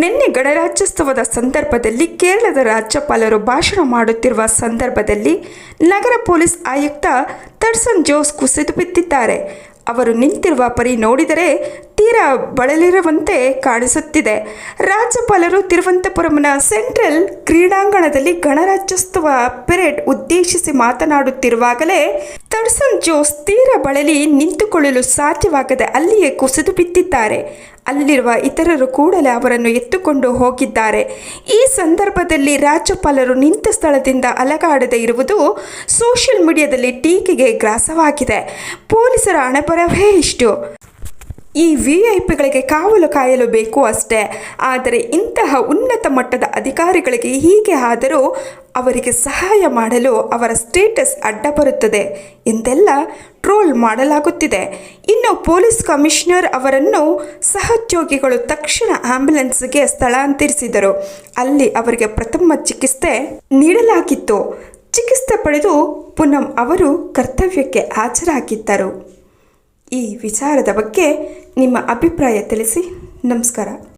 ನಿನ್ನೆ ಗಣರಾಜ್ಯೋತ್ಸವದ ಸಂದರ್ಭದಲ್ಲಿ ಕೇರಳದ ರಾಜ್ಯಪಾಲರು ಭಾಷಣ ಮಾಡುತ್ತಿರುವ ಸಂದರ್ಭದಲ್ಲಿ ನಗರ ಪೊಲೀಸ್ ಆಯುಕ್ತ ತರ್ಸನ್ ಜೋಸ್ ಕುಸಿದು ಬಿದ್ದಿದ್ದಾರೆ. ಅವರು ನಿಂತಿರುವ ಪರಿ ನೋಡಿದರೆ ತೀರಾ ಬಳಲಿರುವಂತೆ ಕಾಣಿಸುತ್ತಿದೆ. ರಾಜ್ಯಪಾಲರು ತಿರುವನಂತಪುರಂನ ಸೆಂಟ್ರಲ್ ಕ್ರೀಡಾಂಗಣದಲ್ಲಿ ಗಣರಾಜ್ಯೋತ್ಸವ ಪೆರೇಡ್ ಉದ್ದೇಶಿಸಿ ಮಾತನಾಡುತ್ತಿರುವಾಗಲೇ ತರ್ಸನ್ ಜೋಸ್ ತೀರ ಬಳಲಿ ನಿಂತುಕೊಳ್ಳಲು ಸಾಧ್ಯವಾಗದೆ ಅಲ್ಲಿಯೇ ಕುಸಿದು ಬಿದ್ದಿದ್ದಾರೆ. ಅಲ್ಲಿರುವ ಇತರರು ಕೂಡಲೇ ಅವರನ್ನು ಎತ್ತುಕೊಂಡು ಹೋಗಿದ್ದಾರೆ. ಈ ಸಂದರ್ಭದಲ್ಲಿ ರಾಜ್ಯಪಾಲರು ನಿಂತ ಸ್ಥಳದಿಂದ ಅಲಗಾಡದೇ ಇರುವುದು ಸೋಷಿಯಲ್ ಮೀಡಿಯಾದಲ್ಲಿ ಟೀಕೆಗೆ ಗ್ರಾಸವಾಗಿದೆ. ಪೊಲೀಸರ ಹಣೆಬರವೇ ಇಷ್ಟು. ಈ ವಿ ಐ ಪಿಗಳಿಗೆ ಕಾವಲು ಕಾಯಲು ಬೇಕು ಅಷ್ಟೇ. ಆದರೆ ಇಂತಹ ಉನ್ನತ ಮಟ್ಟದ ಅಧಿಕಾರಿಗಳಿಗೆ ಹೀಗೆ ಆದರೂ ಅವರಿಗೆ ಸಹಾಯ ಮಾಡಲು ಅವರ ಸ್ಟೇಟಸ್ ಅಡ್ಡ ಬರುತ್ತದೆ ಎಂದೆಲ್ಲ ಟ್ರೋಲ್ ಮಾಡಲಾಗುತ್ತಿದೆ. ಇನ್ನು ಪೊಲೀಸ್ ಕಮಿಷನರ್ ಅವರನ್ನು ಸಹೋದ್ಯೋಗಿಗಳು ತಕ್ಷಣ ಆಂಬ್ಯುಲೆನ್ಸ್ಗೆ ಸ್ಥಳಾಂತರಿಸಿದರು. ಅಲ್ಲಿ ಅವರಿಗೆ ಪ್ರಥಮ ಚಿಕಿತ್ಸೆ ನೀಡಲಾಗಿತ್ತು. ಚಿಕಿತ್ಸೆ ಪಡೆದು ಪುನಂ ಅವರು ಕರ್ತವ್ಯಕ್ಕೆ ಹಾಜರಾಗಿದ್ದರು. ಈ ವಿಚಾರದ ಬಗ್ಗೆ ನಿಮ್ಮ ಅಭಿಪ್ರಾಯ ತಿಳಿಸಿ. ನಮಸ್ಕಾರ.